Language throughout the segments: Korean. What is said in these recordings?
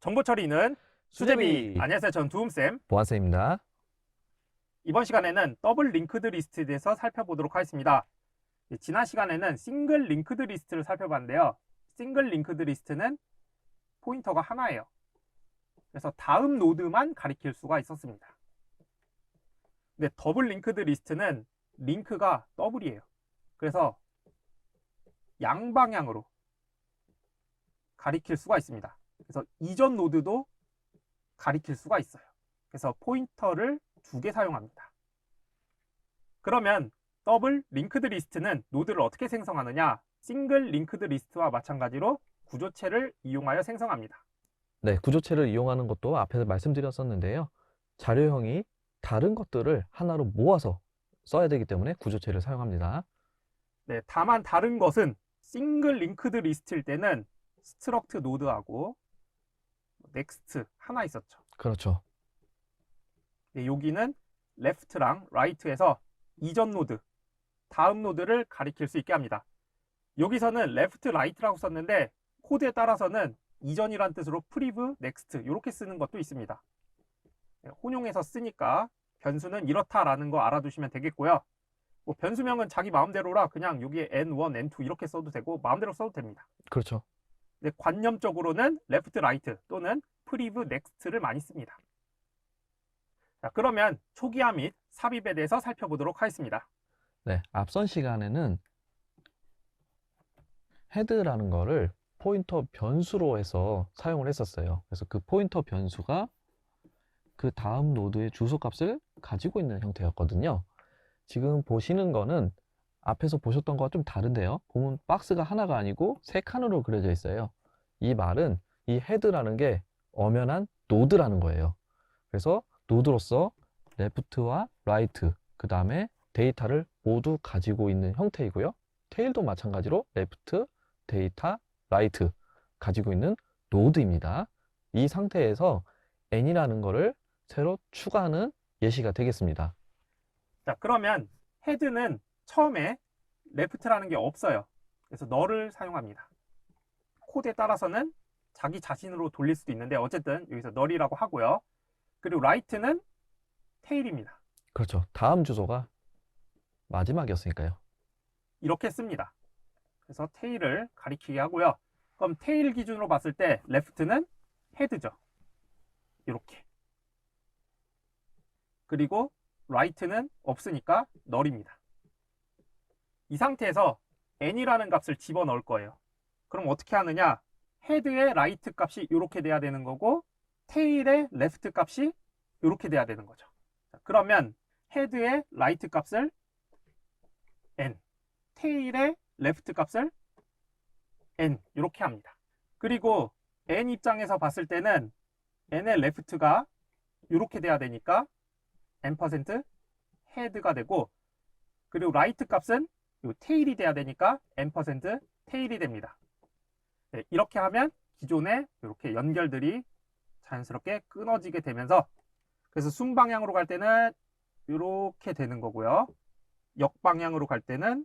정보 처리는 수제비. 수제비. 안녕하세요. 저는 두움쌤. 보안쌤입니다. 이번 시간에는 더블 링크드 리스트에 대해서 살펴보도록 하겠습니다. 예, 지난 시간에는 싱글 링크드 리스트를 살펴봤는데요. 싱글 링크드 리스트는 포인터가 하나예요. 그래서 다음 노드만 가리킬 수가 있었습니다. 근데 더블 링크드 리스트는 링크가 더블이에요. 그래서 양방향으로 가리킬 수가 있습니다. 그래서 이전 노드도 가리킬 수가 있어요. 그래서 포인터를 두 개 사용합니다. 그러면 더블 링크드 리스트는 노드를 어떻게 생성하느냐? 싱글 링크드 리스트와 마찬가지로 구조체를 이용하여 생성합니다. 네, 구조체를 이용하는 것도 앞에서 말씀드렸었는데요. 자료형이 다른 것들을 하나로 모아서 써야 되기 때문에 구조체를 사용합니다. 네, 다만 다른 것은 싱글 링크드 리스트일 때는 스트럭트 노드하고 넥스트 하나 있었죠. 그렇죠. 네, 여기는 레프트랑 라이트에서 이전 노드, 다음 노드를 가리킬 수 있게 합니다. 여기서는 레프트, 라이트라고 썼는데 코드에 따라서는 이전이란 뜻으로 프리브, 넥스트 이렇게 쓰는 것도 있습니다. 네, 혼용해서 쓰니까 변수는 이렇다라는 거 알아두시면 되겠고요. 뭐 변수명은 자기 마음대로라 그냥 여기에 n1, n2 이렇게 써도 되고 마음대로 써도 됩니다. 그렇죠. 관념적으로는 레프트, 라이트 또는 프리브, 넥스트를 많이 씁니다. 자, 그러면 초기화 및 삽입에 대해서 살펴보도록 하겠습니다. 네, 앞선 시간에는 헤드라는 거를 포인터 변수로 해서 사용을 했었어요. 그래서 그 포인터 변수가 그 다음 노드의 주소 값을 가지고 있는 형태였거든요. 지금 보시는 거는 앞에서 보셨던 거와 좀 다른데요. 보면 박스가 하나가 아니고 세 칸으로 그려져 있어요. 이 말은 이 헤드라는 게 엄연한 노드라는 거예요. 그래서 노드로서 레프트와 라이트, 그 다음에 데이터를 모두 가지고 있는 형태이고요. 테일도 마찬가지로 레프트, 데이터, 라이트 가지고 있는 노드입니다. 이 상태에서 n이라는 거를 새로 추가하는 예시가 되겠습니다. 자, 그러면 헤드는 처음에 레프트라는 게 없어요. 그래서 너를 사용합니다. 코드에 따라서는 자기 자신으로 돌릴 수도 있는데 어쨌든 여기서 널이라고 하고요. 그리고 라이트는 테일입니다. 그렇죠. 다음 주소가 마지막이었으니까요. 이렇게 씁니다. 그래서 테일을 가리키게 하고요. 그럼 테일 기준으로 봤을 때 레프트는 헤드죠. 이렇게. 그리고 라이트는 없으니까 널입니다. 이 상태에서 n이라는 값을 집어넣을 거예요. 그럼 어떻게 하느냐? 헤드의 라이트 값이 이렇게 돼야 되는 거고 테일의 레프트 값이 이렇게 돼야 되는 거죠. 자, 그러면 헤드의 라이트 값을 n, 테일의 레프트 값을 n 이렇게 합니다. 그리고 n 입장에서 봤을 때는 n의 레프트가 이렇게 돼야 되니까 n% 헤드가 되고 그리고 라이트 값은 요 테일이 돼야 되니까 n% 테일이 됩니다. 네, 이렇게 하면 기존에 이렇게 연결들이 자연스럽게 끊어지게 되면서 그래서 순방향으로 갈 때는 이렇게 되는 거고요. 역방향으로 갈 때는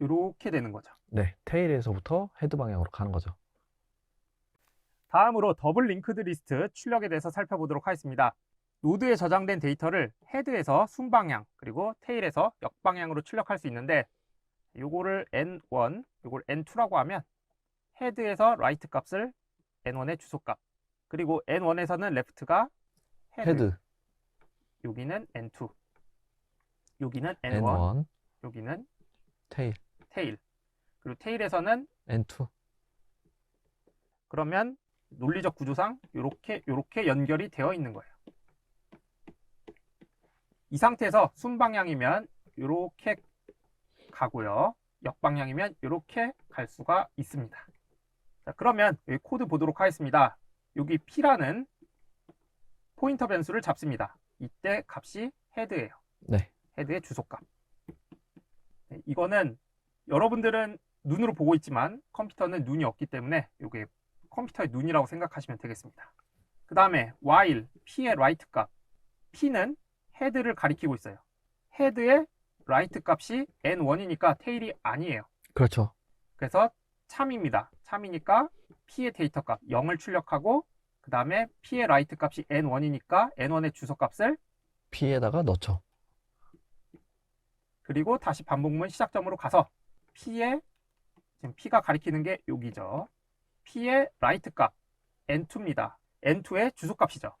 이렇게 되는 거죠. 네, 테일에서부터 헤드 방향으로 가는 거죠. 다음으로 더블 링크드 리스트 출력에 대해서 살펴보도록 하겠습니다. 노드에 저장된 데이터를 헤드에서 순방향 그리고 테일에서 역방향으로 출력할 수 있는데 요거를 n1, 요걸 n2라고 하면 헤드에서 라이트 값을 n1의 주소값 그리고 n1에서는 레프트가 헤드, 헤드, 여기는 n2 여기는 n1, N1, 여기는 테일, 테일. 그리고 테일에서는 N2. 그러면 논리적 구조상 이렇게 이렇게 연결이 되어 있는 거예요. 이 상태에서 순 방향이면 이렇게 가고요. 역방향이면 이렇게 갈 수가 있습니다. 자, 그러면 여기 코드 보도록 하겠습니다. 여기 P라는 포인터 변수를 잡습니다. 이때 값이 헤드예요. 네, 헤드의 주소값. 네, 이거는 여러분들은 눈으로 보고 있지만 컴퓨터는 눈이 없기 때문에 이게 컴퓨터의 눈이라고 생각하시면 되겠습니다. 그 다음에 while p의 right 값. p는 헤드를 가리키고 있어요. 헤드의 right 값이 n1이니까 테일이 아니에요. 그렇죠. 그래서 참입니다. 참이니까 p의 데이터 값 0을 출력하고 그 다음에 P의 라이트 값이 N1이니까 N1의 주소 값을 P에다가 넣죠. 그리고 다시 반복문 시작점으로 가서 P의 지금 P가 가리키는 게 여기죠. P의 라이트 값 N2입니다. N2의 주소 값이죠.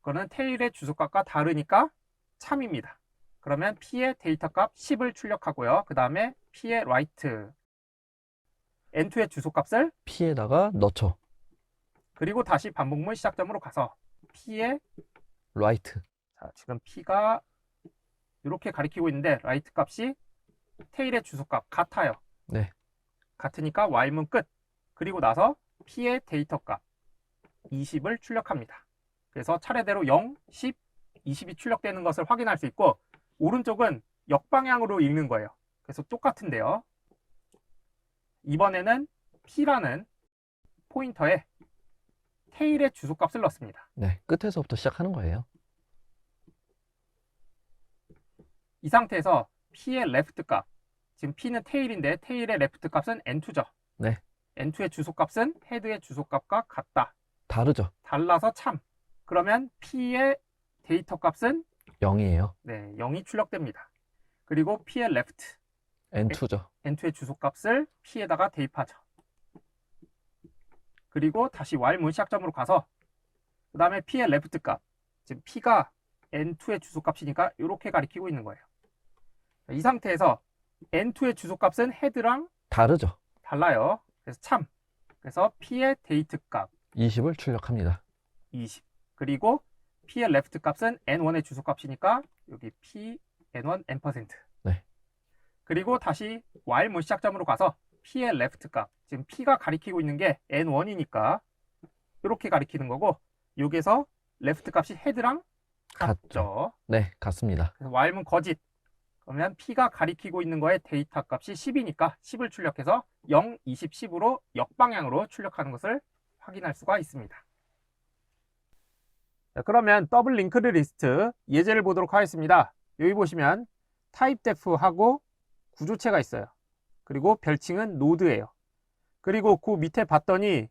그거는 테일의 주소 값과 다르니까 참입니다. 그러면 P의 데이터 값 10을 출력하고요. 그 다음에 P의 라이트 N2의 주소 값을 P에다가 넣죠. 그리고 다시 반복문 시작점으로 가서 P의 라이트. 자, 지금 P가 이렇게 가리키고 있는데 라이트 값이 테일의 주소 값 같아요. 네. 같으니까 while문 끝. 그리고 나서 P의 데이터 값 20을 출력합니다. 그래서 차례대로 0, 10, 20이 출력되는 것을 확인할 수 있고 오른쪽은 역방향으로 읽는 거예요. 그래서 똑같은데요. 이번에는 P라는 포인터에 테일의 주소 값을 넣습니다. 네, 끝에서부터 시작하는 거예요. 이 상태에서 P의 레프트 값, 지금 P는 테일인데 테일의 레프트 값은 N2죠. 네. N2의 주소 값은 헤드의 주소 값과 같다. 다르죠. 달라서 참. 그러면 P의 데이터 값은 0이에요. 네, 0이 출력됩니다. 그리고 P의 레프트, N2죠. N2의 주소 값을 P에다가 대입하죠. 그리고 다시 while 문 시작점으로 가서 그 다음에 P의 레프트 값, 지금 P가 N2의 주소 값이니까 이렇게 가리키고 있는 거예요. 이 상태에서 N2의 주소 값은 헤드랑 다르죠. 달라요. 그래서 참. 그래서 P의 데이트 값 20을 출력합니다. 20. 그리고 P의 레프트 값은 N1의 주소 값이니까 여기 P N1 N%. 네. 그리고 다시 while 문 시작점으로 가서 P의 레프트 값. 지금 P가 가리키고 있는 게 N1이니까 이렇게 가리키는 거고 여기서 레프트 값이 헤드랑 같죠. 네, 같습니다. 그래서 while문 거짓. 그러면 P가 가리키고 있는 거에 데이터 값이 10이니까 10을 출력해서 0, 20, 10으로 역방향으로 출력하는 것을 확인할 수가 있습니다. 자, 그러면 더블 링크드 리스트 예제를 보도록 하겠습니다. 여기 보시면 타입 def하고 구조체가 있어요. 그리고 별칭은 노드예요. 그리고 그 밑에 봤더니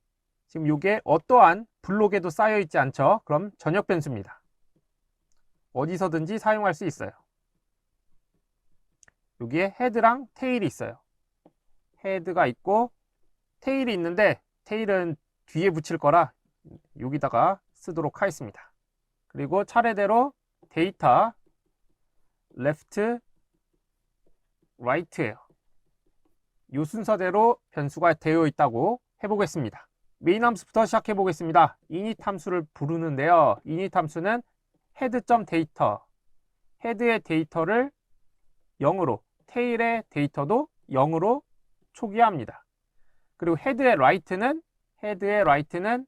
지금 이게 어떠한 블록에도 쌓여 있지 않죠? 그럼 전역 변수입니다. 어디서든지 사용할 수 있어요. 여기에 헤드랑 테일이 있어요. 헤드가 있고 테일이 있는데 테일은 뒤에 붙일 거라 여기다가 쓰도록 하겠습니다. 그리고 차례대로 데이터 left, right예요. 이 순서대로 변수가 되어 있다고 해보겠습니다. 메인 함수부터 시작해 보겠습니다. init 함수를 부르는데요. init 함수는 헤드.데이터 헤드의 데이터를 0으로 테일의 데이터도 0으로 초기화합니다. 그리고 헤드의 right는 헤드의 right는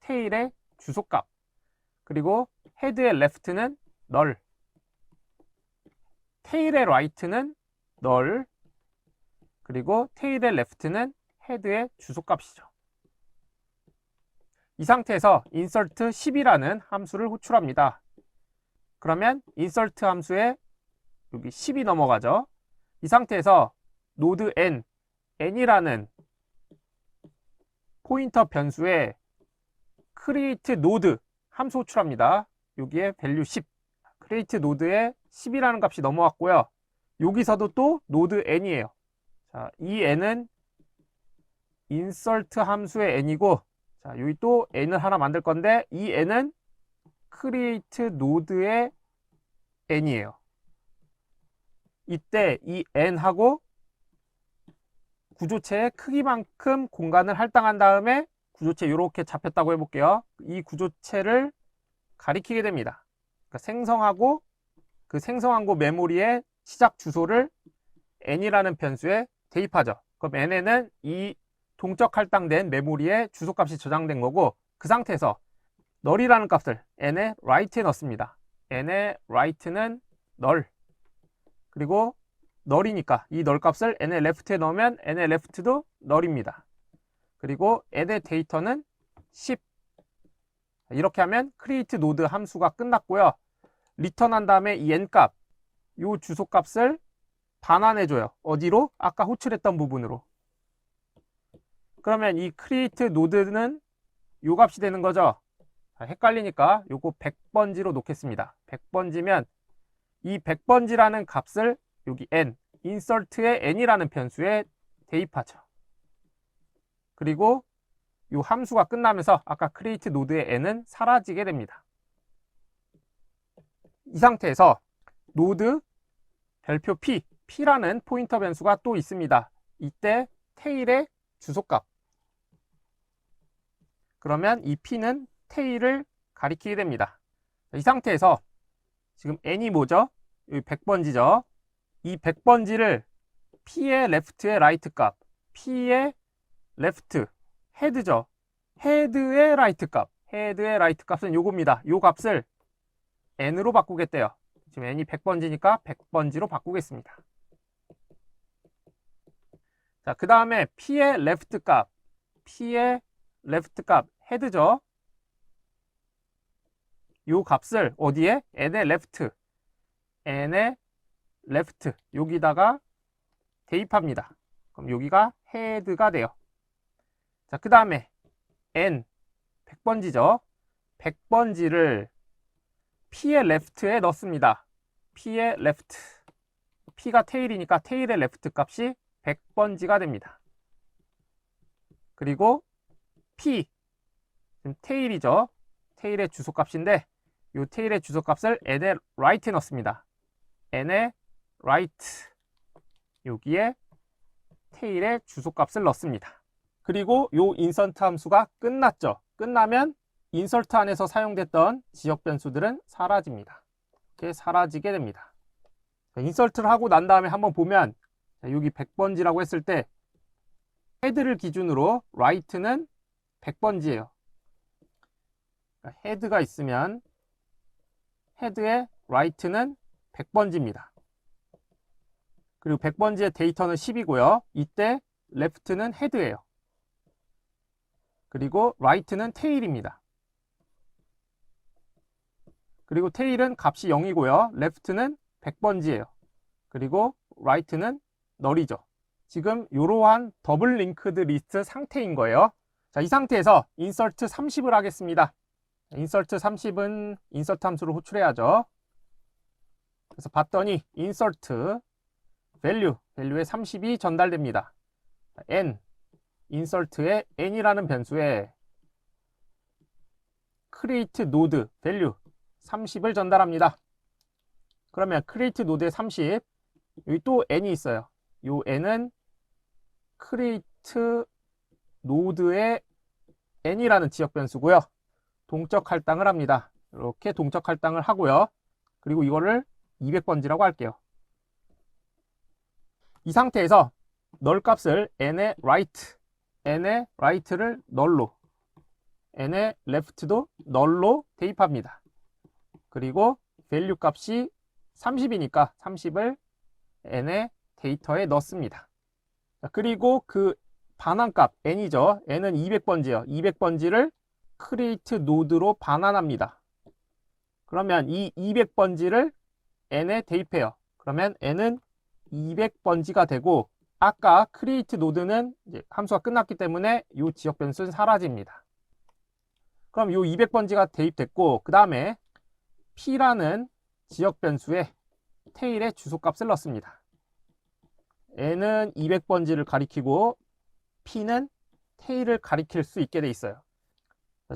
테일의 주소값 그리고 헤드의 left는 널 테일의 right는 널 그리고 테일의 left는 헤드의 주소값이죠. 이 상태에서 insert 10이라는 함수를 호출합니다. 그러면 insert 함수에 여기 10이 넘어가죠. 이 상태에서 노드 n, n이라는 포인터 변수에 create node 함수 호출합니다. 여기에 value 10, create node에 10이라는 값이 넘어왔고요. 여기서도 또 노드 n이에요. 자, 이 n은 insert 함수의 n이고 자, 여기 또 n을 하나 만들 건데 이 n은 create node의 n이에요. 이때 이 n하고 구조체의 크기만큼 공간을 할당한 다음에 구조체 이렇게 잡혔다고 해볼게요. 이 구조체를 가리키게 됩니다. 그러니까 생성하고 그 생성한 곳 메모리의 시작 주소를 n이라는 변수에 대입하죠. 그럼 n에는 이 동적 할당된 메모리에 주소값이 저장된 거고 그 상태에서 널이라는 값을 n의 right에 넣습니다. n의 right는 널 그리고 널이니까 이 널 값을 n의 left에 넣으면 n의 left도 널입니다. 그리고 n의 데이터는 10 이렇게 하면 create node 함수가 끝났고요. 리턴한 다음에 이 n값 이 주소 값을 반환해 줘요. 어디로? 아까 호출했던 부분으로. 그러면 이 create node는 요 값이 되는 거죠. 자, 헷갈리니까 요거 100번지로 놓겠습니다. 100번지면 이 100번지라는 값을 여기 n, insert의 n이라는 변수에 대입하죠. 그리고 요 함수가 끝나면서 아까 create 노드의 n은 사라지게 됩니다. 이 상태에서 노드 별표 p, p라는 포인터 변수가 또 있습니다. 이때 테일의 주소값. 그러면 이 p는 테일을 가리키게 됩니다. 이 상태에서 지금 n이 뭐죠? 여기 100번지죠. 이 100번지를 p의 left의 right 값, p의 left, 헤드죠. 헤드의 right 값, 헤드의 right 값은 요겁니다. 요 값을 n으로 바꾸겠대요. 지금 n이 100번지니까 100번지로 바꾸겠습니다. 자, 그 다음에 p의 left 값, p의 left 값, 헤드죠. 요 값을 어디에? n의 left, n의 left 여기다가 대입합니다. 그럼 여기가 헤드가 돼요. 자, 그 다음에 n 100번지죠. 100번지를 p의 left에 넣습니다. p의 left. p가 테일이니까 테일의 left 값이 100번지가 됩니다. 그리고 p 테일이죠. 테일의 주소값인데 이 테일의 주소값을 n의 right에 넣습니다. n의 right 여기에 테일의 주소값을 넣습니다. 그리고 요 인서트 함수가 끝났죠. 끝나면 인서트 안에서 사용됐던 지역 변수들은 사라집니다. 이렇게 사라지게 됩니다. 인서트를 하고 난 다음에 한번 보면 자, 여기 100번지라고 했을 때 헤드를 기준으로 right는 100번지예요. 그러니까 헤드가 있으면 헤드의 right는 100번지입니다. 그리고 100번지의 데이터는 10이고요. 이때 left는 헤드예요. 그리고 right는 테일입니다. 그리고 테일은 값이 0이고요. left는 100번지예요. 그리고 right는 널이죠. 지금 이러한 더블 링크드 리스트 상태인 거예요. 자, 이 상태에서 insert 30을 하겠습니다. insert 30은 insert 함수를 호출해야죠. 그래서 봤더니 insert value, value에 30이 전달됩니다. n, insert의 n이라는 변수에 create node value 30을 전달합니다. 그러면 create node의 30, 여기 또 n이 있어요. 요 n은 create node의 n이라는 지역 변수고요. 동적 할당을 합니다. 이렇게 동적 할당을 하고요. 그리고 이거를 200번지라고 할게요. 이 상태에서 널 값을 n의 right, n의 right를 널로, n의 left도 널로 대입합니다. 그리고 value 값이 30이니까 30을 n의 데이터에 넣습니다. 그리고 그 반환값 n이죠. n은 200번지예요. 200번지를 create node로 반환합니다. 그러면 이 200번지를 n에 대입해요. 그러면 n은 200번지가 되고 아까 create node는 함수가 끝났기 때문에 이 지역 변수는 사라집니다. 그럼 이 200번지가 대입됐고 그 다음에 p라는 지역 변수에 테일의 주소값을 넣습니다. n은 200번지를 가리키고 p는 테일을 가리킬 수 있게 돼 있어요.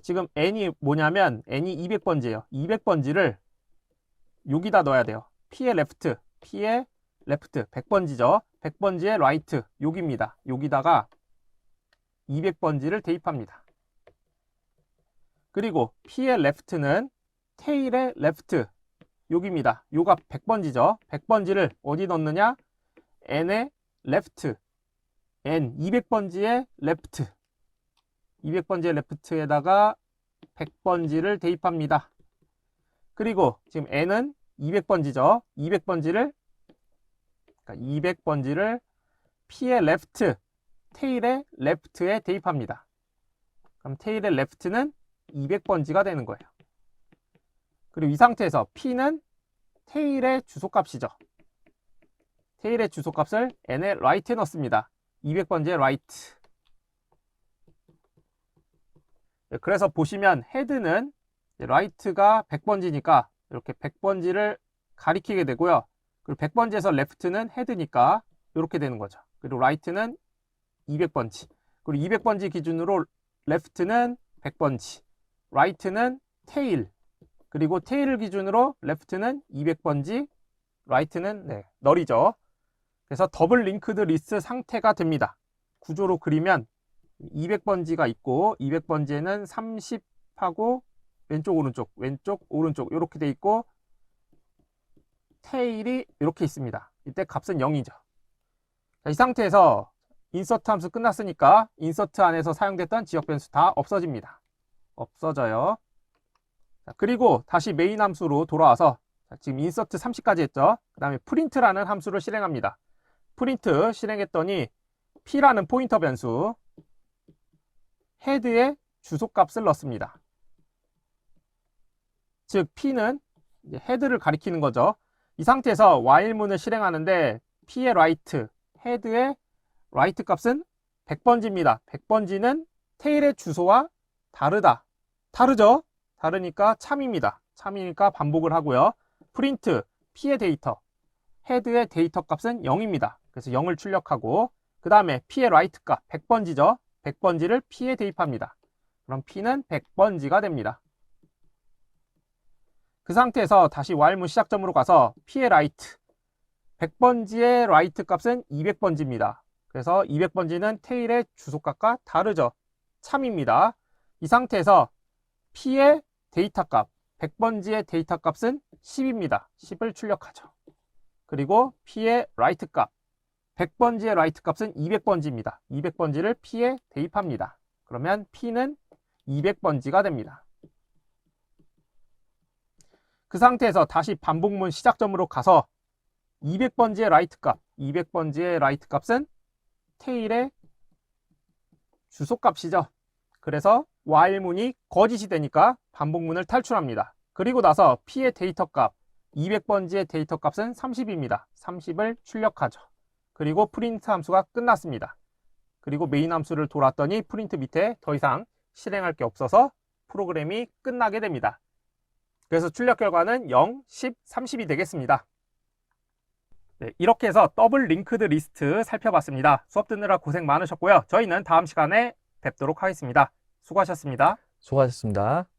지금 n이 뭐냐면 n이 200번지예요. 200번지를 여기다 넣어야 돼요. p의 left, p의 left 100번지죠. 100번지의 right 여기입니다. 여기다가 200번지를 대입합니다. 그리고 p의 left는 tail의 left 여기입니다. 요가 100번지죠. 100번지를 어디 넣느냐? n의 left, n 200번지의 left 200번지의 left에다가 100번지를 대입합니다. 그리고 지금 n은 200번지죠. 200번지를 그러니까 200번지를 p의 left, 테일의 left에 대입합니다. 그럼 테일의 left는 200번지가 되는 거예요. 그리고 이 상태에서 p는 테일의 주소값이죠. 테일의 주소값을 n의 right에 넣습니다. 200번지의 right. 네, 그래서 보시면 헤드는 라이트가 100번지니까 이렇게 100번지를 가리키게 되고요. 그리고 100번지에서 레프트는 헤드니까 이렇게 되는 거죠. 그리고 라이트는 200번지. 그리고 200번지 기준으로 레프트는 100번지, 라이트는 테일. 그리고 테일을 기준으로 레프트는 200번지, 라이트는 네, 널이죠. 그래서 더블 링크드 리스트 상태가 됩니다. 구조로 그리면 200번지가 있고 200번지에는 30하고 왼쪽 오른쪽 왼쪽 오른쪽 이렇게 돼 있고 테일이 이렇게 있습니다. 이때 값은 0이죠. 자, 이 상태에서 인서트 함수 끝났으니까 인서트 안에서 사용됐던 지역 변수 다 없어집니다. 없어져요. 자, 그리고 다시 메인 함수로 돌아와서 자, 지금 인서트 30까지 했죠. 그 다음에 프린트라는 함수를 실행합니다. 프린트 실행했더니 p라는 포인터 변수 헤드에 주소값을 넣습니다. 즉 p는 헤드를 가리키는 거죠. 이 상태에서 while문을 실행하는데 p의 right, 헤드의 right 값은 100번지입니다. 100번지는 테일의 주소와 다르다. 다르죠? 다르니까 참입니다. 참이니까 반복을 하고요. 프린트 p의 데이터, 헤드의 데이터 값은 0입니다. 그래서 0을 출력하고 그 다음에 p의 right 값 100번지죠. 100번지를 p에 대입합니다. 그럼 p는 100번지가 됩니다. 그 상태에서 다시 while문 시작점으로 가서 p의 right 100번지의 right 값은 200번지입니다. 그래서 200번지는 테일의 주소값과 다르죠. 참입니다. 이 상태에서 p의 데이터 값 100번지의 데이터 값은 10입니다. 10을 출력하죠. 그리고 p의 right 값 100번지의 right 값은 200번지입니다. 200번지를 p에 대입합니다. 그러면 p는 200번지가 됩니다. 그 상태에서 다시 반복문 시작점으로 가서 200번지의 right 값, 200번지의 right 값은 테일의 주소값이죠. 그래서 while문이 거짓이 되니까 반복문을 탈출합니다. 그리고 나서 p의 데이터 값, 200번지의 데이터 값은 30입니다. 30을 출력하죠. 그리고 프린트 함수가 끝났습니다. 그리고 메인 함수를 돌았더니 프린트 밑에 더 이상 실행할 게 없어서 프로그램이 끝나게 됩니다. 그래서 출력 결과는 0, 10, 30이 되겠습니다. 네, 이렇게 해서 더블 링크드 리스트 살펴봤습니다. 수업 듣느라 고생 많으셨고요. 저희는 다음 시간에 뵙도록 하겠습니다. 수고하셨습니다. 수고하셨습니다.